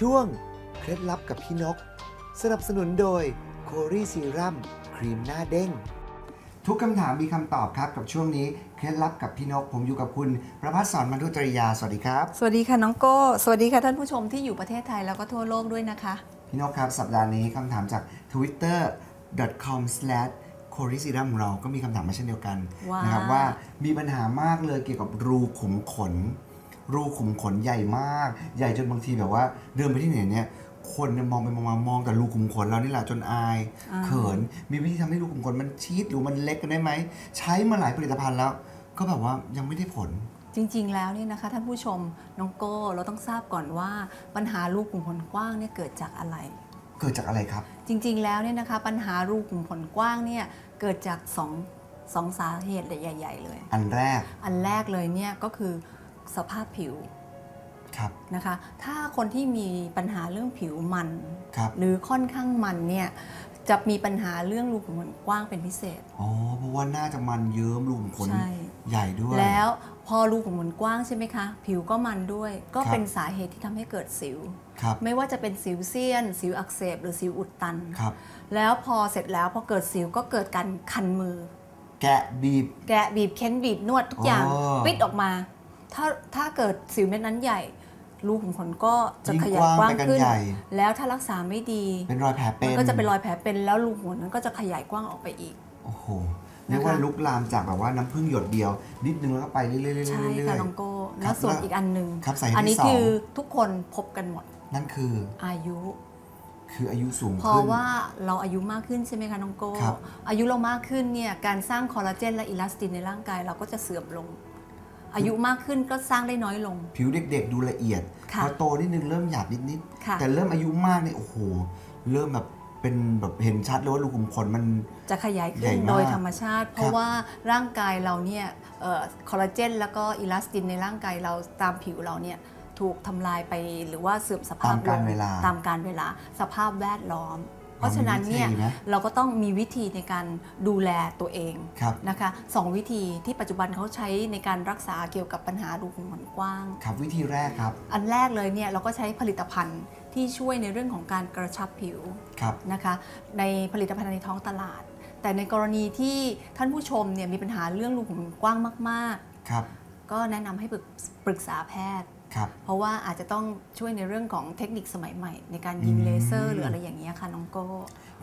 ช่วง เคล็ดลับกับพี่นก สนับสนุนโดยโครีซีรัมครีมหน้าเด้ง ทุกคำถามมีคำตอบครับกับช่วงนี้ เคล็ดลับกับพี่นก ผมอยู่กับคุณ ประพัฒสอนมันทุจริยา สวัสดีครับ สวัสดีค่ะน้องโก้ สวัสดีค่ะท่านผู้ชมที่อยู่ประเทศไทยแล้วก็ทั่วโลกด้วยนะคะ พี่นกครับ สัปดาห์นี้คำถามจาก twitter.com c o r y s e r u m เราก็มีคำถามมาเช่นเดียวกันว่านะครับว่ามีปัญหามากเลยเกี่ยวกับรูขุมขน รูขุมขนใหญ่มาก ใหญ่จนบางทีแบบว่า เดินไปที่ไหนเนี่ยคนเนี่ยมองไปมองมามองแต่รูขุมขนเรานี่แหละจนอาย เขินมีวิธีทำให้รูขุมขนมันชีดหรือมันเล็กกันได้ไหม ใช้มาหลายผลิตภัณฑ์แล้ว ก็แบบว่ายังไม่ได้ผล จริง ๆ แล้วเนี่ยนะคะท่านผู้ชมน้องโก้เราต้องทราบก่อนว่าปัญหารูขุมขนกว้างเนี่ยเกิดจากอะไร เกิดจากอะไรครับ จริง ๆ แล้วเนี่ยนะคะ ปัญหารูขุมขนกว้างเนี่ยเกิดจากสองสองสาเหตุใหญ่ ๆ เลย อันแรก อันแรกเลยเนี่ยก็คือ สภาพผิวครับนะคะถ้าคนที่มีปัญหาเรื่องผิวมันครับหรือค่อนข้างมันเนี่ยจะมีปัญหาเรื่องรูขุมขนกว้างเป็นพิเศษอ๋อเพราะว่าน่าจะมันเยิ้มรูขุมขนใช่ใหญ่ด้วย แล้วพอรูขุมขนกว้างใช่ไหมคะ ผิวก็มันด้วย ก็ครับเป็นสาเหตุที่ทำให้เกิดสิวครับไม่ว่าจะเป็นสิวเซียน สิวอักเสบ หรือสิวอุดตันครับแล้วพอเสร็จแล้วพอเกิดสิวก็เกิดการคันมือ แกะบีบ แกะบีบเค้นบีบนวดทุกอย่างอ๋อปิดออกมา ถ้าถ้าเกิดสิวเม็ดนั้นใหญ่รูขุมขนก็จะยิ่งขยายกว้างกว้างไปกันขึ้นใหญ่แล้วถ้ารักษาไม่ดี เป็นรอยแผลเป็มันนก็จะเป็นรอยแผลเป็นแล้วรูขุมขนนั้นก็จะขยายกว้างออกไปอีก โอ้โหเรียกว่าลุกลามจากแบบว่าน้ำผึ้งหยดเดียว นิดนึงแล้วก็ไปเรื่อยๆเรื่อยๆใช่เรื่ค่ะอยน้องโก้ครัแล้บวส่วนแล้วอีกอันหนึ่งครับสาเหตุอันนี้ที่สองคือทุกคนพบกันหมดๆนั่นคืออายุคืออายุสูงเพขึ้นราะว่าเราอายุมากขึ้นใช่ไหมคะน้องโก้ครับอายุเรามากขึ้นเนี่ยการสร้างคอลลาเจนและอิลาสตินในร่างกายเราก็จะเสื่อมลง อายุมากขึ้นก็สร้างได้น้อยลง ผิวเด็กๆดูละเอียดค่ะพอโตนิดนึงเริ่มหยาบนิดค่ะๆแต่เริ่มอายุมากเนี่ยโอ้โหเริ่มแบบเป็นแบบเห็นชัดเลยว่ารูขุมขนมันจะขยายใหญ่ขึ้นมากโดยธรรมชาติ เพครัราะบว่าร่างกายเราเนี่ยเอ่อคอลลาเจนแล้วก็อิลาสตินในร่างกายเราตามผิวเราเนี่ยถูกทำลายไปหรือว่าเสื่อมสภาพตามกาลงเวลาตามการเวลาสภาพแวดล้อม เพราะฉะนั้นเนี่ยมีวิธีไหมเราก็ต้องมีวิธีในการดูแลตัวเองครับนะคะสองวิธีที่ปัจจุบันเขาใช้ในการรักษาเกี่ยวกับปัญหารูขุมขนกว้างครับวิธีแรกครับ อันแรกเลยเนี่ยเราก็ใช้ผลิตภัณฑ์ที่ช่วยในเรื่องของการกระชับผิวครับนะคะในผลิตภัณฑ์ในท้องตลาด แต่ในกรณีที่ท่านผู้ชมเนี่ยมีปัญหาเรื่องรูขุมขนกว้างมากครับๆก็แนะนำให้ปรึกปรึกษาแพทย์ครับ เพราะว่าอาจจะต้องช่วยในเรื่องของเทคนิคสมัยใหม่ ในการยิงอืมเลเซอร์หรืออะไรอย่างเงี้ยค่ะน้องโก้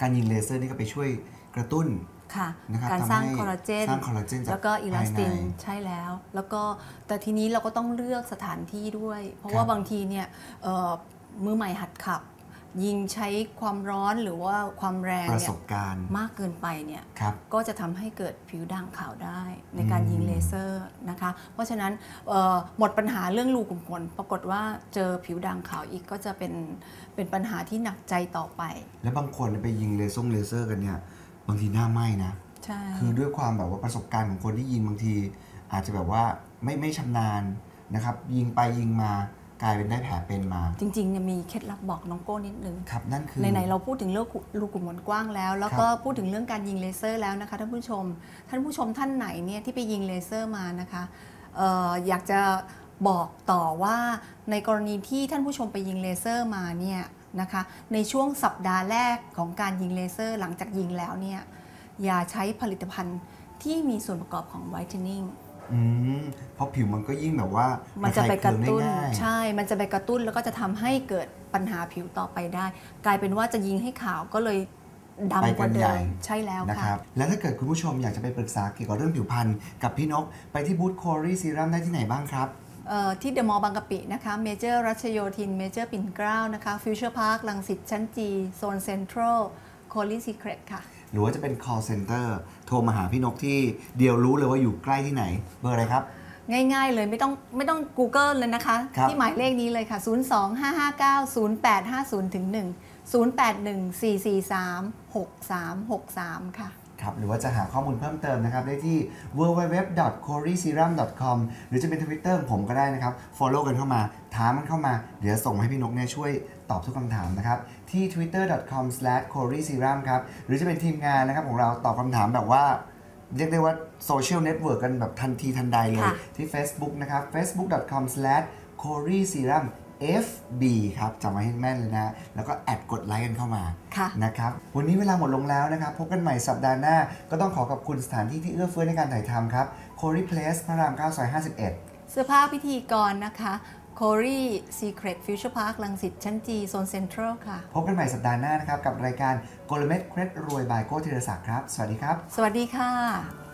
การยิงเลเซอร์นี่ก็ไปช่วยกระตุ้นค่ะนะครับการทำสร้างให้คอลลาเจนสร้างคอลลาเจนจากแล้วก็อิลาสตินภายในใช่แล้ว แล้วก็แต่ทีนี้เราก็ต้องเลือกสถานที่ด้วย เพราะครับว่าบางทีเนี่ยเอ่อมือใหม่หัดขับ ยิงใช้ความร้อนหรือว่าความแรงประเนี่สยบการณ์มากเกินไปเนี่ยครับก็จะทำให้เกิดผิวด่างขาวได้ในการอืมยิงเลเซอร์นะคะ เพราะฉะนั้นเอ่อหมดปัญหาเรื่องรูขุมขนปรากฏว่าเจอผิวด่างขาวอีกก็จะเป็นเป็นปัญหาที่หนักใจต่อไป แล้วบางคนไปยิงเลเซอร์เลเซอร์กันเนี่ยบางทีหน้าไหม้นะใช่คือด้วยความแบบว่าประสบการณ์ของคนที่ยิงบางที อาจจะแบบว่าไม่ไม่ชำนาญนะครับ ยิงไปยิงมา กลายเป็นได้แผลเป็นมา จริงๆเนี่ยมีเคล็ดลับบอกน้องโก้นิดนึงครับนั่นคือไหนๆเราพูดถึงเรื่องรูขุมขนกว้างแล้ว แล้วก็พูดถึงเรื่องการยิงเลเซอร์แล้วนะคะท่านผู้ชม ท่านผู้ชมท่านไหนเนี่ยที่ไปยิงเลเซอร์มานะคะเอออยากจะบอกต่อว่าในกรณีที่ท่านผู้ชมไปยิงเลเซอร์มาเนี่ยนะคะในช่วงสัปดาห์แรกของการยิงเลเซอร์หลังจากยิงแล้วเนี่ยอย่าใช้ผลิตภัณฑ์ที่มีส่วนประกอบของไวท์เทนนิ่ง อืมเพราะผิวมันก็ยิ่งแบบว่า มันจะไปกระตุ้นคลายเคืองได้ง่ายใช่ มันจะไปกระตุ้นแล้วก็จะทำให้เกิดปัญหาผิวต่อไปได้ กลายเป็นว่าจะยิงให้ขาวก็เลยไปดำกกัว่านเดิใหญ่ มใช่แล้วนะคค่ะ รับ แล้วถ้าเกิดคุณผู้ชมอยากจะไปปรึกษาเกี่ยวกับเรื่องผิวพรรณกับพี่นก ไปที่บูธโครีซีรัมได้ที่ไหนบ้างครับ เอ่อที่เดอะมอลล์บางกะปินะคะ เมเจอร์รัชโยธิน เมเจอร์ปิ่นเกล้านะคะ ฟิวเจอร์พาร์คลังสิตชั้นจี โซนเซ็นทรัลโคลีซีเครตค่ะ หรือว่าจะเป็น call center โทรมาหาพี่นกที่เดียวรู้เลยว่าอยู่ใกล้ที่ไหน เบอร์อะไรครับ ง่ายๆเลยไม่ต้องไม่ต้อง Google เลยนะคะครับที่หมายเลขนี้เลยค่ะ 025590850ถึง1 0814436363 ค่ะ ครับหรือว่าจะหาข้อมูลเพิ่มเติมนะครับ ได้ที่ www.coriserum.com หรือจะเป็น Twitter ของผมก็ได้นะครับ follow กันเข้ามา ถามมันเข้ามา เดี๋ยวส่งมาให้พี่นกเนี่ยช่วยตอบทุกคำถามนะครับ ที่ twitter.com/coriserum ครับ หรือจะเป็นทีมงานนะครับของเราตอบคำถามแบบว่าเรียกได้ว่าโซเชียลเน็ตเวิร์กกันแบบทันทีทันใดเลยค่ะที่ Facebook นะครับ facebook.com/coriserum FB ครับจำไว้ให้แม่นเลยนะ แล้วก็แอดกดไลค์กันเข้ามาค่ะนะครับ วันนี้เวลาหมดลงแล้วนะครับ พบกันใหม่สัปดาห์หน้า ก็ต้องขอขอบคุณสถานที่ที่เอื้อเฟื้อในการถ่ายทำครับ c o r y Place พระราม9ซอย51 เสื้อผ้าพิธีกรนะคะ c o r y Secret Future Park ลังสิตชั้นจีโซนเซ็นทรัลค่ะ พบกันใหม่สัปดาห์หน้านะครับ กับรายการกลเม็ดเคล็ดรวยบายโก้ธีรศักดิ์ครับ สวัสดีครับ สวัสดีค่ะ